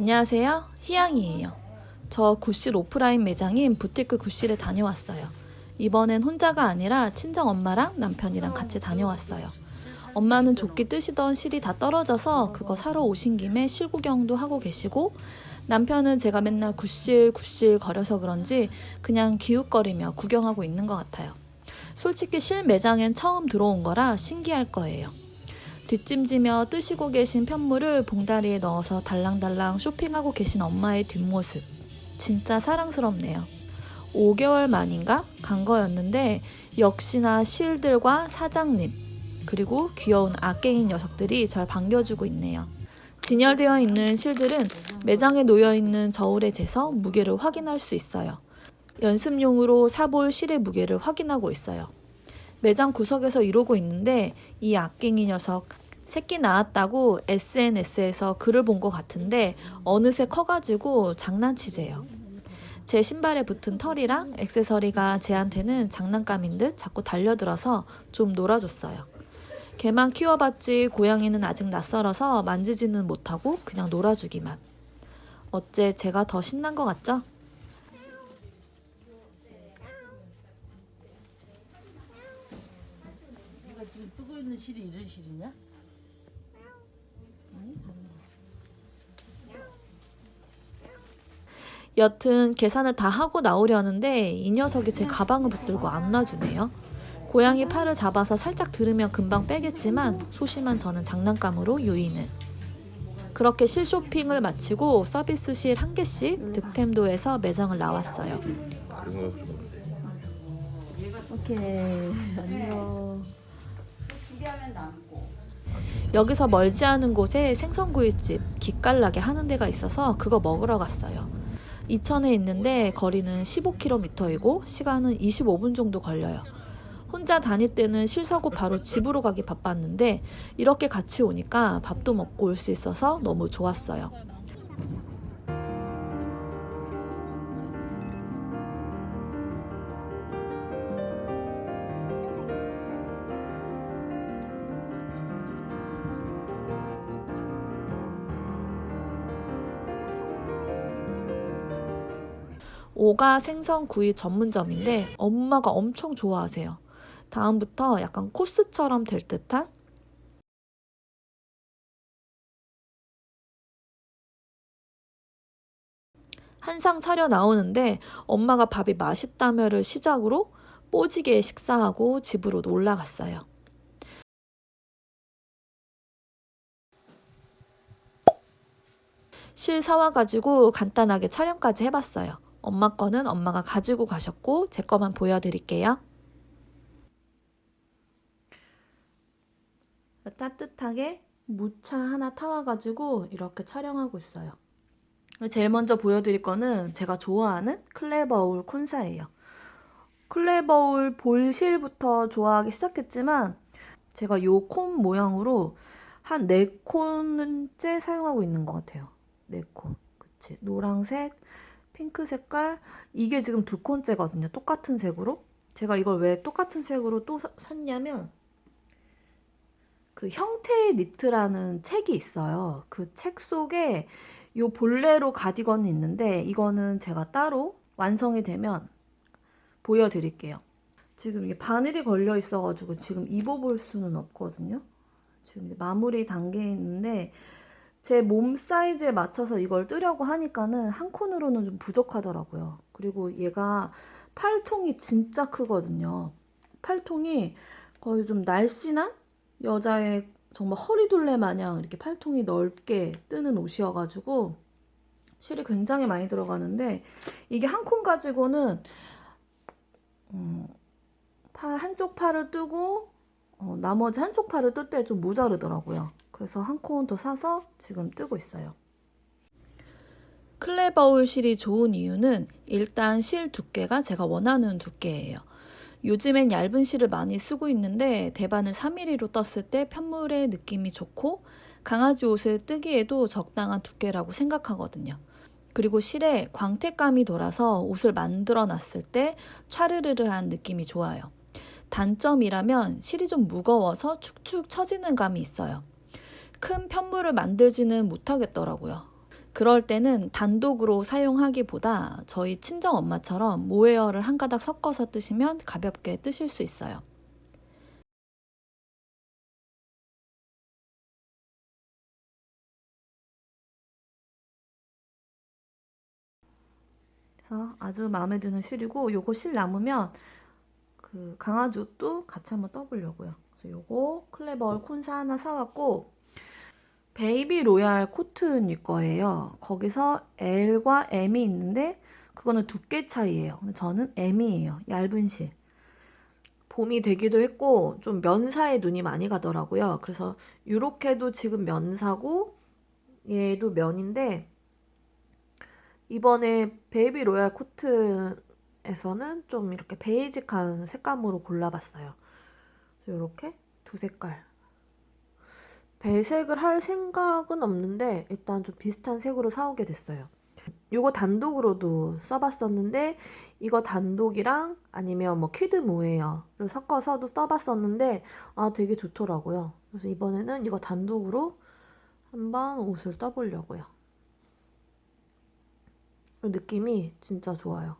안녕하세요. 희양이에요. 저 구실 오프라인 매장인 부티크 구실에 다녀왔어요. 이번엔 혼자가 아니라 친정 엄마랑 남편이랑 같이 다녀왔어요. 엄마는 좋게 뜨시던 실이 다 떨어져서 그거 사러 오신 김에 실 구경도 하고 계시고 남편은 제가 맨날 굿실 굿실 거려서 그런지 그냥 기웃거리며 구경하고 있는 것 같아요. 솔직히 실 매장엔 처음 들어온 거라 신기할 거예요. 뒷짐지며 뜨시고 계신 편물을 봉다리에 넣어서 달랑달랑 쇼핑하고 계신 엄마의 뒷모습. 진짜 사랑스럽네요. 5개월 만인가 간 거였는데 역시나 실들과 사장님 그리고 귀여운 악갱이 녀석들이 절 반겨주고 있네요. 진열되어 있는 실들은 매장에 놓여 있는 저울에 재서 무게를 확인할 수 있어요. 연습용으로 사볼 실의 무게를 확인하고 있어요. 매장 구석에서 이러고 있는데 이 악갱이 녀석 새끼 낳았다고 SNS에서 글을 본 것 같은데 어느새 커가지고 장난치재요. 제 신발에 붙은 털이랑 액세서리가 쟤한테는 장난감인 듯 자꾸 달려들어서 좀 놀아줬어요. 개만 키워봤지 고양이는 아직 낯설어서 만지지는 못하고 그냥 놀아주기만. 어째 제가 더 신난 것 같죠? 이거 지금 뜨고 있는 실이 이런 실이냐? 여튼 계산을 다 하고 나오려는데 이 녀석이 제 가방을 붙들고 안 놔주네요. 고양이 팔을 잡아서 살짝 들으면 금방 빼겠지만 소심한 저는 장난감으로 유인을. 그렇게 실 쇼핑을 마치고 서비스 실 한 개씩 득템도에서 매장을 나왔어요. 오케이 안녕. 여기서 멀지 않은 곳에 생선구이집 기깔나게 하는 데가 있어서 그거 먹으러 갔어요. 이천에 있는데 거리는 15km이고 시간은 25분 정도 걸려요. 혼자 다닐 때는 실 사고 바로 집으로 가기 바빴는데 이렇게 같이 오니까 밥도 먹고 올 수 있어서 너무 좋았어요. 오가 생선 구이 전문점인데 엄마가 엄청 좋아하세요. 다음부터 약간 코스처럼 될 듯한 한상 차려 나오는데 엄마가 밥이 맛있다며를 시작으로 뽀지게 식사하고 집으로 올라갔어요. 실 사와가지고 간단하게 촬영까지 해봤어요. 엄마 거는 엄마가 가지고 가셨고 제 거만 보여드릴게요. 따뜻하게 무차 하나 타와가지고 이렇게 촬영하고 있어요. 제일 먼저 보여드릴 거는 제가 좋아하는 클레버울 콘사예요. 클레버울 볼실부터 좋아하기 시작했지만 제가 요 콘 모양으로 한 4콘째 사용하고 있는 것 같아요. 4콘. 그치. 노랑색, 핑크 색깔. 이게 지금 두 콘째거든요. 똑같은 색으로. 제가 이걸 왜 똑같은 색으로 또 사- 샀냐면 그 형태의 니트라는 책이 있어요. 그 책 속에 요 볼레로 가디건이 있는데 이거는 제가 따로 완성이 되면 보여드릴게요. 지금 이게 바늘이 걸려 있어가지고 지금 입어볼 수는 없거든요. 지금 마무리 단계에 있는데 제 몸 사이즈에 맞춰서 이걸 뜨려고 하니까는 한 콘으로는 좀 부족하더라고요. 그리고 얘가 팔통이 진짜 크거든요. 팔통이 거의 좀 날씬한 여자의 정말 허리둘레 마냥 이렇게 팔통이 넓게 뜨는 옷이어가지고 실이 굉장히 많이 들어가는데 이게 한 콘 가지고는 음, 팔 한쪽 팔을 뜨고 어, 나머지 한쪽 팔을 뜰 때 좀 모자르더라고요. 그래서 한콘더 사서 지금 뜨고 있어요. 클레버울 실이 좋은 이유는 일단 실 두께가 제가 원하는 두께예요. 요즘엔 얇은 실을 많이 쓰고 있는데 대반을 3mm로 떴을 때 편물의 느낌이 좋고 강아지 옷을 뜨기에도 적당한 두께라고 생각하거든요. 그리고 실에 광택감이 돌아서 옷을 만들어 놨을 때 촤르르르한 느낌이 좋아요. 단점이라면 실이 좀 무거워서 축축 처지는 감이 있어요. 큰 편물을 만들지는 못하겠더라고요. 그럴 때는 단독으로 사용하기보다 저희 친정 엄마처럼 모웨어를 한 가닥 섞어서 뜨시면 가볍게 뜨실 수 있어요. 그래서 아주 마음에 드는 실이고 요거 실 남으면 그 강아지 옷도 같이 한번 떠보려고요. 그래서 요거 클레버얼 콘사 하나 사왔고 베이비 로얄 코튼일 거예요. 거기서 L과 M이 있는데 그거는 두께 차이예요. 저는 M이에요. 얇은 실. 봄이 되기도 했고 좀 면사에 눈이 많이 가더라고요. 그래서 이렇게도 지금 면사고 얘도 면인데 이번에 베이비 로얄 코튼에서는 좀 이렇게 베이직한 색감으로 골라봤어요. 이렇게 두 색깔. 배색을 할 생각은 없는데 일단 좀 비슷한 색으로 사오게 됐어요. 이거 단독으로도 써봤었는데 이거 단독이랑 아니면 뭐 퀴드 모웨어를 섞어서도 써봤었는데 아 되게 좋더라고요. 그래서 이번에는 이거 단독으로 한번 옷을 떠보려고요. 느낌이 진짜 좋아요.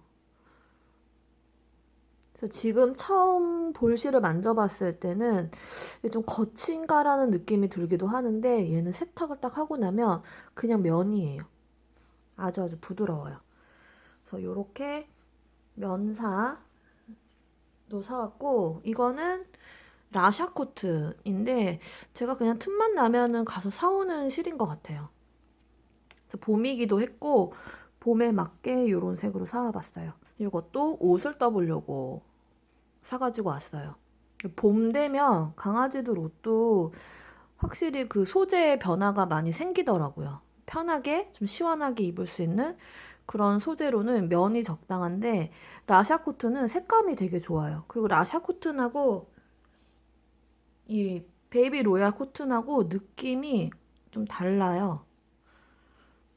그래서 지금 처음 볼실을 만져봤을 때는 좀 거친가라는 느낌이 들기도 하는데 얘는 세탁을 딱 하고 나면 그냥 면이에요. 아주 아주 부드러워요. 그래서 이렇게 면사도 사왔고 이거는 라샤 코트인데 제가 그냥 틈만 나면은 가서 사오는 실인 것 같아요. 봄이기도 했고 봄에 맞게 이런 색으로 사와봤어요. 이것도 옷을 떠보려고 사가지고 왔어요. 봄 되면 강아지들 옷도 확실히 그 소재의 변화가 많이 생기더라고요. 편하게 좀 시원하게 입을 수 있는 그런 소재로는 면이 적당한데 라샤 코트는 색감이 되게 좋아요. 그리고 라샤 코튼하고 이 베이비 로얄 코튼하고 느낌이 좀 달라요.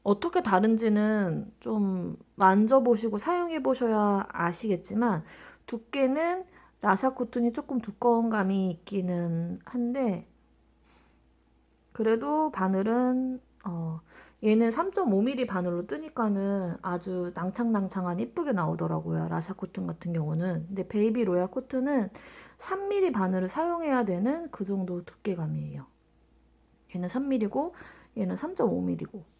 어떻게 다른지는 좀 만져보시고 사용해 보셔야 아시겠지만 두께는 라샤 코튼이 조금 두꺼운 감이 있기는 한데 그래도 바늘은 어, 얘는 3.5mm 바늘로 뜨니까는 아주 낭창낭창한 이쁘게 나오더라고요. 라샤 코튼 같은 경우는. 근데 베이비 로얄 코튼은 3mm 바늘을 사용해야 되는 그 정도 두께감이에요. 얘는 3mm고 얘는 3.5mm고.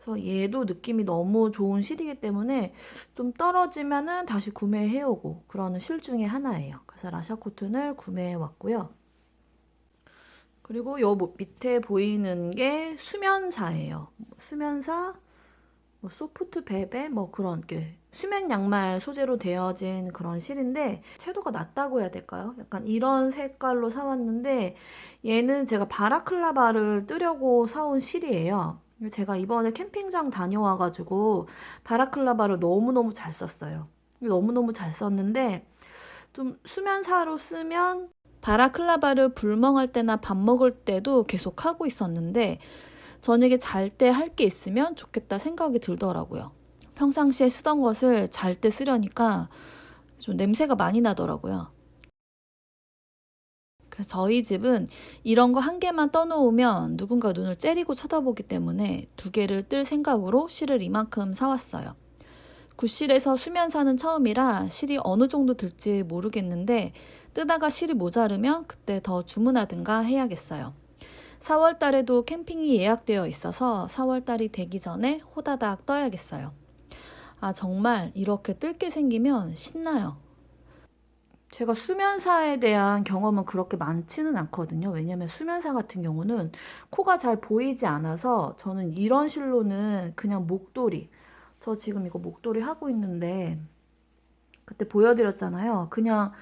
그래서 얘도 느낌이 너무 좋은 실이기 때문에 좀 떨어지면은 다시 구매해오고 그러는 실 중에 하나예요. 그래서 라샤 코튼을 구매해 왔고요. 그리고 요 뭐- 밑에 보이는 게 수면사예요. 수면사, 뭐 소프트 베베 뭐 그런 게 수면 양말 소재로 되어진 그런 실인데 채도가 낮다고 해야 될까요? 약간 이런 색깔로 사왔는데 얘는 제가 바라클라바를 뜨려고 사온 실이에요. 제가 이번에 캠핑장 다녀와가지고 바라클라바를 너무너무 잘 썼어요. 너무너무 잘 썼는데 좀 수면사로 쓰면 바라클라바를 불멍할 때나 밥 먹을 때도 계속 하고 있었는데 저녁에 잘 때 할 게 있으면 좋겠다 생각이 들더라고요. 평상시에 쓰던 것을 잘 때 쓰려니까 좀 냄새가 많이 나더라고요. 그래서 저희 집은 이런 거 한 개만 떠놓으면 누군가 눈을 째리고 쳐다보기 때문에 두 개를 뜰 생각으로 실을 이만큼 사왔어요. 구실에서 수면사는 처음이라 실이 어느 정도 들지 모르겠는데 뜨다가 실이 모자르면 그때 더 주문하든가 해야겠어요. 4월 달에도 캠핑이 예약되어 있어서 4월 달이 되기 전에 호다닥 떠야겠어요. 아, 정말 이렇게 뜰게 생기면 신나요. 제가 수면사에 대한 경험은 그렇게 많지는 않거든요. 왜냐면 수면사 같은 경우는 코가 잘 보이지 않아서 저는 이런 실로는 그냥 목도리. 저 지금 이거 목도리 하고 있는데 그때 보여드렸잖아요. 그냥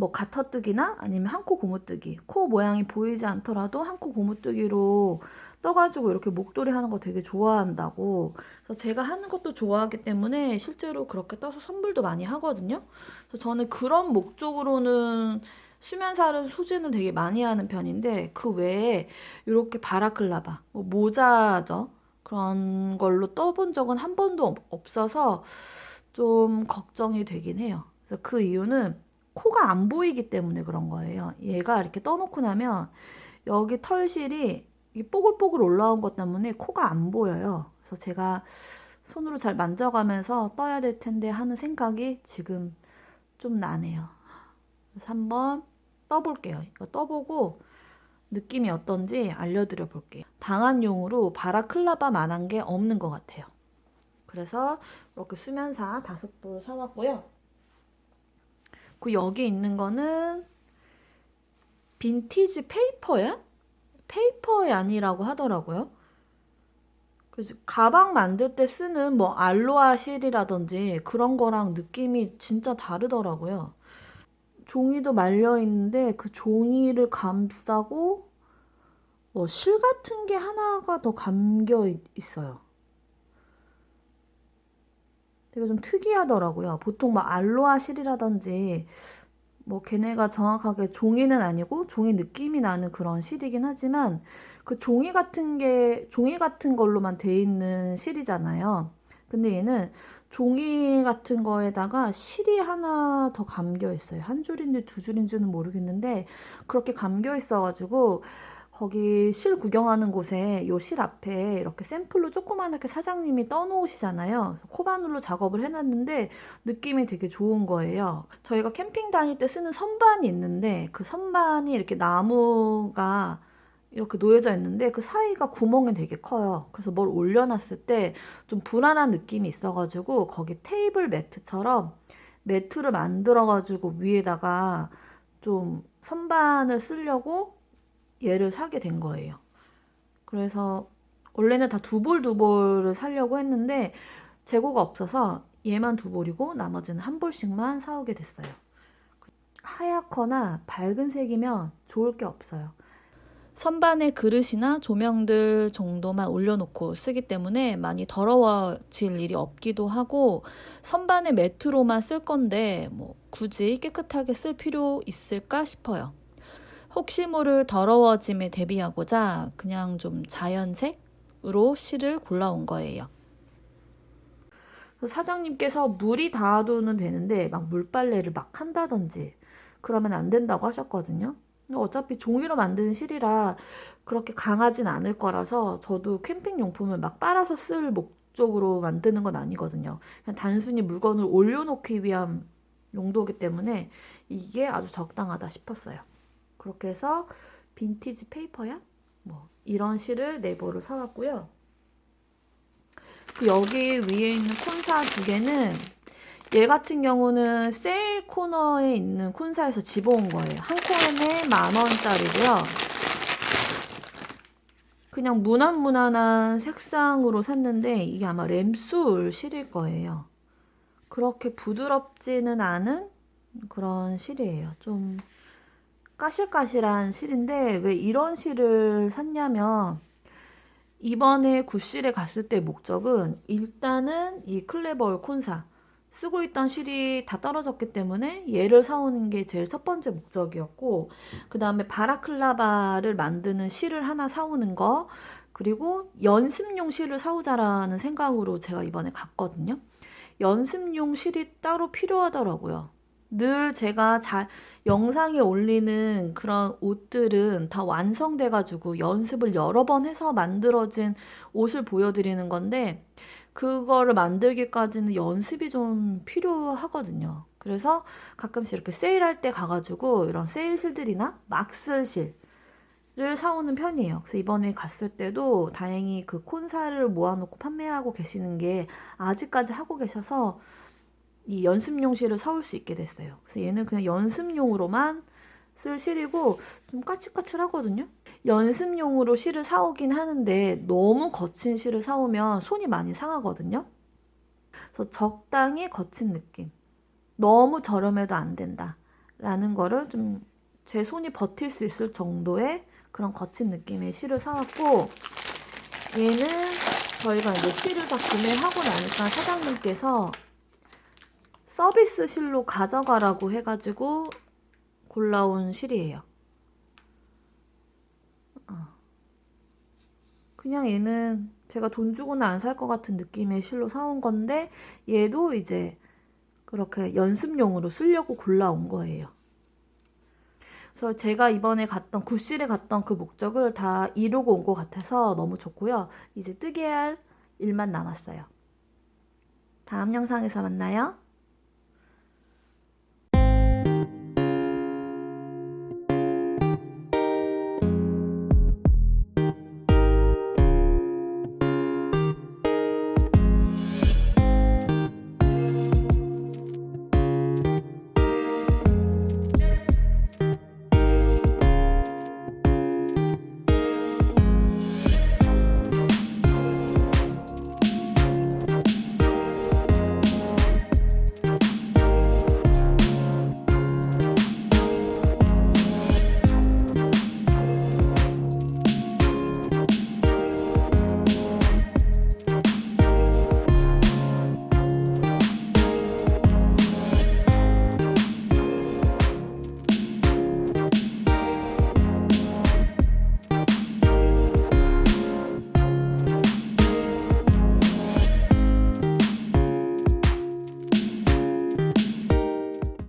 뭐 가터뜨기나 아니면 한 코 고무뜨기. 코 모양이 보이지 않더라도 한 코 고무뜨기로 떠가지고 이렇게 목도리 하는 거 되게 좋아한다고. 그래서 제가 하는 것도 좋아하기 때문에 실제로 그렇게 떠서 선물도 많이 하거든요. 그래서 저는 그런 목적으로는 수면사를 소진을 되게 많이 하는 편인데 그 외에 이렇게 바라클라바, 뭐 모자죠. 그런 걸로 떠본 적은 한 번도 없- 없어서 좀 걱정이 되긴 해요. 그래서 그 이유는 코가 안 보이기 때문에 그런 거예요. 얘가 이렇게 떠놓고 나면 여기 털실이 이 뽀글뽀글 올라온 것 때문에 코가 안 보여요. 그래서 제가 손으로 잘 만져가면서 떠야 될 텐데 하는 생각이 지금 좀 나네요. 그래서 한번 떠볼게요. 이거 떠보고 느낌이 어떤지 알려드려 볼게요. 방안용으로 바라클라바 만한 게 없는 것 같아요. 그래서 이렇게 수면사 다섯 불 사왔고요. 그 여기 있는 거는 빈티지 페이퍼야? 페이퍼얀이라고 하더라고요. 그래서 가방 만들 때 쓰는 뭐 알로아 실이라든지 그런 거랑 느낌이 진짜 다르더라고요. 종이도 말려 있는데 그 종이를 감싸고 뭐 실 같은 게 하나가 더 감겨 있- 있어요. 되게 좀 특이하더라고요. 보통 막 알로아 실이라든지 뭐 걔네가 정확하게 종이는 아니고 종이 느낌이 나는 그런 실이긴 하지만 그 종이 같은 게 종이 같은 걸로만 돼 있는 실이잖아요. 근데 얘는 종이 같은 거에다가 실이 하나 더 감겨 있어요. 한 줄인지 두 줄인지는 모르겠는데 그렇게 감겨 있어가지고 거기 실 구경하는 곳에 요 실 앞에 이렇게 샘플로 조그만하게 사장님이 떠놓으시잖아요. 코바늘로 작업을 해놨는데 느낌이 되게 좋은 거예요. 저희가 캠핑 다닐 때 쓰는 선반이 있는데 그 선반이 이렇게 나무가 이렇게 놓여져 있는데 그 사이가 구멍이 되게 커요. 그래서 뭘 올려놨을 때 좀 불안한 느낌이 있어가지고 거기 테이블 매트처럼 매트를 만들어가지고 위에다가 좀 선반을 쓰려고 얘를 사게 된 거예요. 그래서 원래는 다 두 볼 두 볼을 사려고 했는데 재고가 없어서 얘만 두 볼이고 나머지는 한 볼씩만 사오게 됐어요. 하얗거나 밝은 색이면 좋을 게 없어요. 선반에 그릇이나 조명들 정도만 올려놓고 쓰기 때문에 많이 더러워질 일이 없기도 하고 선반에 매트로만 쓸 건데 뭐 굳이 깨끗하게 쓸 필요 있을까 싶어요. 혹시 모를 더러워짐에 대비하고자 그냥 좀 자연색으로 실을 골라온 거예요. 사장님께서 물이 닿아도는 되는데 막 물빨래를 막 한다든지 그러면 안 된다고 하셨거든요. 어차피 종이로 만드는 실이라 그렇게 강하진 않을 거라서 저도 캠핑 용품을 막 빨아서 쓸 목적으로 만드는 건 아니거든요. 그냥 단순히 물건을 올려놓기 위한 용도이기 때문에 이게 아주 적당하다 싶었어요. 그렇게 해서 빈티지 페이퍼야? 뭐 이런 실을 네 볼을 사왔고요. 그 여기 위에 있는 콘사 두 개는 얘 같은 경우는 세일 코너에 있는 콘사에서 집어온 거예요. 한 콘에 만 원짜리고요. 그냥 무난무난한 색상으로 샀는데 이게 아마 램술 실일 거예요. 그렇게 부드럽지는 않은 그런 실이에요. 좀 까실까실한 실인데 왜 이런 실을 샀냐면 이번에 구실에 갔을 때 목적은 일단은 이 클레버올 콘사 쓰고 있던 실이 다 떨어졌기 때문에 얘를 사오는 게 제일 첫 번째 목적이었고 그 다음에 바라클라바를 만드는 실을 하나 사오는 거 그리고 연습용 실을 사오자라는 생각으로 제가 이번에 갔거든요. 연습용 실이 따로 필요하더라고요. 늘 제가 잘 영상에 올리는 그런 옷들은 다 완성돼가지고 연습을 여러 번 해서 만들어진 옷을 보여드리는 건데 그거를 만들기까지는 연습이 좀 필요하거든요. 그래서 가끔씩 이렇게 세일할 때 가가지고 이런 세일실들이나 막스실을 사오는 편이에요. 그래서 이번에 갔을 때도 다행히 그 콘사를 모아놓고 판매하고 계시는 게 아직까지 하고 계셔서 이 연습용실을 사올 수 있게 됐어요. 그래서 얘는 그냥 연습용으로만 쓸 실이고 좀 까칠까칠하거든요. 연습용으로 실을 사오긴 하는데 너무 거친 실을 사오면 손이 많이 상하거든요. 그래서 적당히 거친 느낌. 너무 저렴해도 안 된다. 라는 거를 좀 제 손이 버틸 수 있을 정도의 그런 거친 느낌의 실을 사왔고 얘는 저희가 이제 실을 다 구매하고 나니까 사장님께서 서비스 실로 가져가라고 해가지고 골라온 실이에요. 어. 그냥 얘는 제가 돈 주고는 안 살 것 같은 느낌의 실로 사온 건데 얘도 이제 그렇게 연습용으로 쓰려고 골라온 거예요. 그래서 제가 이번에 갔던 구실에 갔던 그 목적을 다 이루고 온 것 같아서 너무 좋고요. 이제 뜨게 할 일만 남았어요. 다음 영상에서 만나요.